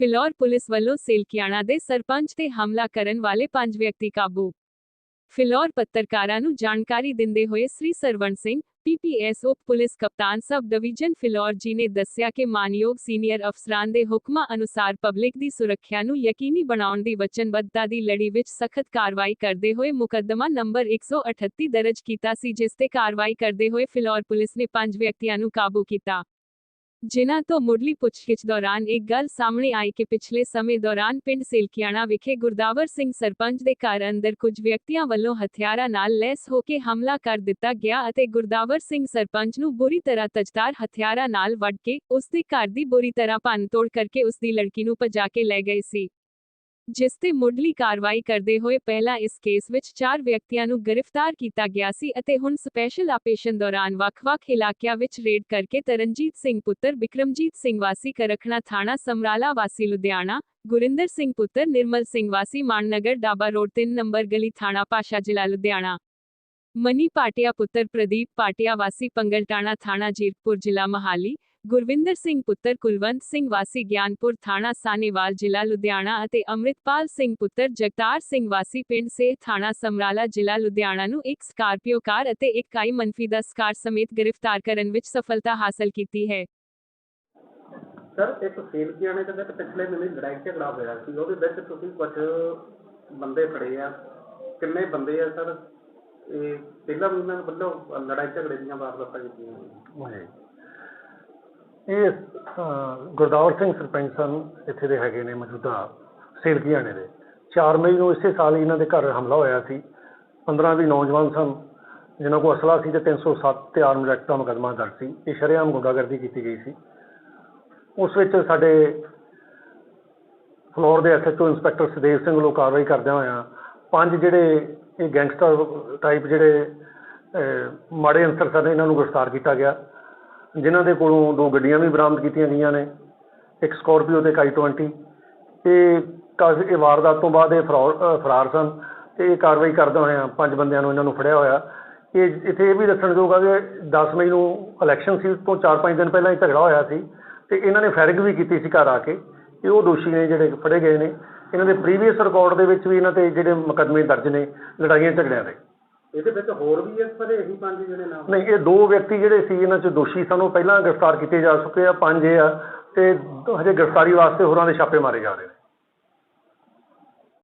Phillaur police ਵੱਲੋਂ ਸੇਲਕਿਆਣਾ ਦੇ ਸਰਪੰਚ ਤੇ ਹਮਲਾ ਕਰਨ ਵਾਲੇ ਪੰਜ ਵਿਅਕਤੀ ਕਾਬੂ। ਫਿਲੌਰ ਪੱਤਰਕਾਰਾਂ ਨੂੰ ਜਾਣਕਾਰੀ ਦਿੰਦੇ ਹੋਏ ਸ੍ਰੀ ਸਰਵਣ ਸਿੰਘ, ਪੀਪੀਐਸ ਉਪ ਪੁਲਿਸ ਕਪਤਾਨ ਸਬ ਡਿਵੀਜ਼ਨ ਫਿਲੌਰ ਜੀ ਨੇ ਦੱਸਿਆ ਕਿ ਮਾਨਯੋਗ ਸੀਨੀਅਰ ਅਫਸਰਾਂ ਦੇ ਹੁਕਮਾਂ ਅਨੁਸਾਰ ਪਬਲਿਕ ਦੀ ਸੁਰੱਖਿਆ ਨੂੰ ਯਕੀਨੀ ਬਣਾਉਣ ਦੀ ਵਚਨਬੱਧਤਾ ਦੀ ਲੜੀ ਵਿੱਚ ਸਖਤ ਕਾਰਵਾਈ ਕਰਦੇ ਹੋਏ ਮੁਕੱਦਮਾ ਨੰਬਰ 138 ਦਰਜ ਕੀਤਾ ਸੀ, ਜਿਸ ਤੇ ਕਾਰਵਾਈ ਕਰਦੇ ਹੋਏ ਫਿਲੌਰ ਪੁਲਿਸ ਨੇ ਪੰਜ ਵਿਅਕਤੀਆਂ ਨੂੰ ਕਾਬੂ ਕੀਤਾ। ਜਿਨ੍ਹਾਂ ਤੋਂ ਮੁੱਢਲੀ ਪੁੱਛਗਿੱਛ ਦੌਰਾਨ ਇੱਕ ਗੱਲ ਸਾਹਮਣੇ ਆਈ ਕਿ ਪਿਛਲੇ ਸਮੇਂ ਦੌਰਾਨ ਪਿੰਡ ਸੇਲਕਿਆਣਾ ਵਿਖੇ ਗੁਰਦਾਵਰ ਸਿੰਘ ਸਰਪੰਚ ਦੇ ਘਰ ਅੰਦਰ ਕੁਝ ਵਿਅਕਤੀਆਂ ਵੱਲੋਂ ਹਥਿਆਰਾਂ ਨਾਲ ਲੈਸ ਹੋ ਕੇ ਹਮਲਾ ਕਰ ਦਿੱਤਾ ਗਿਆ ਅਤੇ ਗੁਰਦਾਵਰ ਸਿੰਘ ਸਰਪੰਚ ਨੂੰ ਬੁਰੀ ਤਰ੍ਹਾਂ ਤਜਦਾਰ ਹਥਿਆਰਾਂ ਨਾਲ ਵੱਢ ਕੇ ਉਸ ਦੇ ਘਰ ਦੀ ਬੁਰੀ ਤਰ੍ਹਾਂ ਭੰਨਤੋੜ ਕਰਕੇ ਉਸ ਦੀ ਲੜਕੀ ਨੂੰ ਭਜਾ ਕੇ ਲੈ ਗਏ ਸੀ। ਜਿਸ ਤੇ ਮੁੱਢਲੀ ਕਾਰਵਾਈ ਕਰਦੇ ਹੋਏ ਪਹਿਲਾਂ ਇਸ ਕੇਸ ਵਿੱਚ ਚਾਰ ਵਿਅਕਤੀਆਂ ਨੂੰ ਗ੍ਰਿਫਤਾਰ ਕੀਤਾ ਗਿਆ ਸੀ ਅਤੇ ਹੁਣ ਸਪੈਸ਼ਲ ਆਪਰੇਸ਼ਨ ਦੌਰਾਨ ਵੱਖ-ਵੱਖ ਇਲਾਕਿਆਂ ਵਿੱਚ ਰੇਡ ਕਰਕੇ ਤਰਨਜੀਤ ਸਿੰਘ ਪੁੱਤਰ, ਬਿਕਰਮਜੀਤ ਸਿੰਘ ਵਾਸੀ, ਕਰਖਣਾ ਥਾਣਾ, ਸਮਰਾਲਾ ਵਾਸੀ, ਲੁਧਿਆਣਾ, ਗੁਰਿੰਦਰ ਸਿੰਘ ਪੁੱਤਰ, ਨਿਰਮਲ ਸਿੰਘ ਵਾਸੀ, ਮਾਨਨਗਰ, ਡਾਬਾ ਰੋਡ 3 ਨੰਬਰ ਗਲੀ ਥਾਣਾ, ਪਾਸ਼ਾ ਜ਼ਿਲ੍ਹਾ, ਲੁਧਿਆਣਾ। ਮਨੀ ਪਾਟਿਆ ਪੁੱਤਰ ਪ੍ਰਦੀਪ ਪਾਟਿਆ ਵਾਸੀ, ਪੰਗਲਟਾਣਾ ਥਾਣਾ, ਜੀਰਕਪੁਰ ਜ਼ਿਲ੍ਹਾ, ਮਹਾਲੀ। ਗੁਰਵਿੰਦਰ ਸਿੰਘ ਪੁੱਤਰ ਕੁਲਵੰਤ ਸਿੰਘ ਵਾਸੀ ਗਿਆਨਪੁਰ ਥਾਣਾ ਸਾਨੇਵਾਲ ਜ਼ਿਲ੍ਹਾ ਲੁਧਿਆਣਾ ਅਤੇ ਅੰਮ੍ਰਿਤਪਾਲ ਸਿੰਘ ਪੁੱਤਰ ਜਗਤਾਰ ਸਿੰਘ ਵਾਸੀ ਪਿੰਡ ਸੇ ਥਾਣਾ ਸਮਰਾਲਾ ਜ਼ਿਲ੍ਹਾ ਲੁਧਿਆਣਾ ਨੂੰ ਇੱਕ ਸਕਾਰਪੀਓ ਕਾਰ ਅਤੇ ਇੱਕ ਕਾਈ ਮਨਫੀ ਦਾ ਕਾਰ ਸਮੇਤ ਗ੍ਰਿਫਤਾਰ ਕਰਨ ਵਿੱਚ ਸਫਲਤਾ ਹਾਸਲ ਕੀਤੀ ਹੈ। ਸਰ ਇੱਕ ਸੇਲਕੀਆਣੇ ਦੇ ਵਿੱਚ ਪਿਛਲੇ ਮਹੀਨੇ ਲੜਾਈ ਝਗੜਾ ਹੋਇਆ ਸੀ। ਉਹਦੇ ਵਿੱਚ ਤੁਸੀਂ ਕੁਝ ਬੰਦੇ ਫੜੇ ਆ। ਕਿੰਨੇ ਬੰਦੇ ਆ ਸਰ? ਇਹ ਪਹਿਲਾਂ ਵੀ ਇਹਨਾਂ ਵੱਲੋਂ ਲੜਾਈ ਝਗੜੇ ਦੀਆਂ ਵਾਰਦਾਤਾਂ ਕੀਤੀਆਂ ਹੋਈਆਂ। ਇਹ ਅਹ, ਗੁਰਦਾਵਰ ਸਿੰਘ ਸਰਪੰਚ ਸਨ ਇੱਥੇ ਦੇ ਹੈਗੇ ਨੇ ਮੌਜੂਦਾ ਸੇਲਕੀਆਣੇ ਦੇ। 4 ਮਈ ਨੂੰ ਇਸੇ ਸਾਲ ਹੀ ਇਹਨਾਂ ਦੇ ਘਰ ਹਮਲਾ ਹੋਇਆ ਸੀ। 15 ਵੀ ਨੌਜਵਾਨ ਸਨ ਜਿਨ੍ਹਾਂ ਕੋਲ ਅਸਲਾ ਸੀ ਤੇ 307 ਤੇ ਆਰਮ ਐਕਟ ਦਾ ਮੁਕੱਦਮਾ ਦਰਜ ਸੀ। ਇਹ ਸ਼ਰੇਆਮ ਗੁੰਡਾਗਰਦੀ ਕੀਤੀ ਗਈ ਸੀ। ਉਸ ਵਿੱਚ ਸਾਡੇ ਫਲੋਰ ਦੇ ਐਸਐਚਓ ਇੰਸਪੈਕਟਰ ਸੁਦੇਵ ਸਿੰਘ ਵੱਲੋਂ ਕਾਰਵਾਈ ਕਰਦਿਆਂ ਹੋਇਆਂ ਪੰਜ ਜਿਹੜੇ ਇਹ ਗੈਂਗਸਟਰ ਟਾਈਪ ਜਿਹੜੇ ਮਾੜੇ ਅੰਸਰ ਸਨ ਇਹਨਾਂ ਨੂੰ ਗ੍ਰਿਫਤਾਰ ਕੀਤਾ ਗਿਆ। ਜਿਨ੍ਹਾਂ ਦੇ ਕੋਲੋਂ ਦੋ ਗੱਡੀਆਂ ਵੀ ਬਰਾਮਦ ਕੀਤੀਆਂ ਗਈਆਂ ਨੇ, ਇੱਕ ਸਕਾਰਪੀਓ ਤੇ ਕਾਈ 20 ਇਹ ਕਾਫੀ ਇਹ ਵਾਰਦਾਤ ਤੋਂ ਬਾਅਦ ਇਹ ਫਰਾਰ ਫਰਾਰ ਸਨ ਅਤੇ ਇਹ ਕਾਰਵਾਈ ਕਰਦਾ ਹੋਇਆ ਪੰਜ ਬੰਦਿਆਂ ਨੂੰ ਇਹਨਾਂ ਨੂੰ ਫੜਿਆ ਹੋਇਆ। ਇਹ ਇੱਥੇ ਇਹ ਵੀ ਦੱਸਣਯੋਗ ਆ ਕਿ ਦਸ ਮਈ ਨੂੰ ਇਲੈਕਸ਼ਨ ਸੀ ਉਸ ਤੋਂ 4-5 ਦਿਨ ਪਹਿਲਾਂ ਇਹ ਝਗੜਾ ਹੋਇਆ ਸੀ ਅਤੇ ਇਹਨਾਂ ਨੇ ਫਾਇਰਿੰਗ ਵੀ ਕੀਤੀ ਸੀ ਘਰ ਆ ਕੇ ਇਹ ਉਹ ਦੋਸ਼ੀ ਨੇ ਜਿਹੜੇ ਫੜੇ ਗਏ ਨੇ। ਇਹਨਾਂ ਦੇ ਪ੍ਰੀਵੀਅਸ ਰਿਕਾਰਡ ਦੇ ਵਿੱਚ ਵੀ ਇਹਨਾਂ ਤੇ ਜਿਹੜੇ ਮੁਕੱਦਮੇ ਦਰਜ ਨੇ, ਲੜਾਈਆਂ ਝਗੜਿਆਂ ਦੇ। ਇਹਦੇ ਵਿੱਚ ਹੋਰ ਵੀ ਇਸ ਸਰ ਇਹੀ ਪੰਜ ਜਿਹੜੇ ਨਾਮ ਨਹੀਂ, ਇਹ ਦੋ ਵਿਅਕਤੀ ਜਿਹੜੇ ਸੀ, ਇਹਨਾਂ ਚ ਦੋਸ਼ੀ ਸਨ ਉਹ ਪਹਿਲਾਂ ਗ੍ਰਿਫਤਾਰ ਕੀਤੇ ਜਾ ਚੁੱਕੇ ਆ, ਪੰਜ ਇਹ ਆ, ਤੇ ਹਜੇ ਗ੍ਰਿਫਤਾਰੀ ਵਾਸਤੇ ਹੋਰਾਂ ਦੇ ਛਾਪੇ ਮਾਰੇ ਜਾ ਰਹੇ ਨੇ।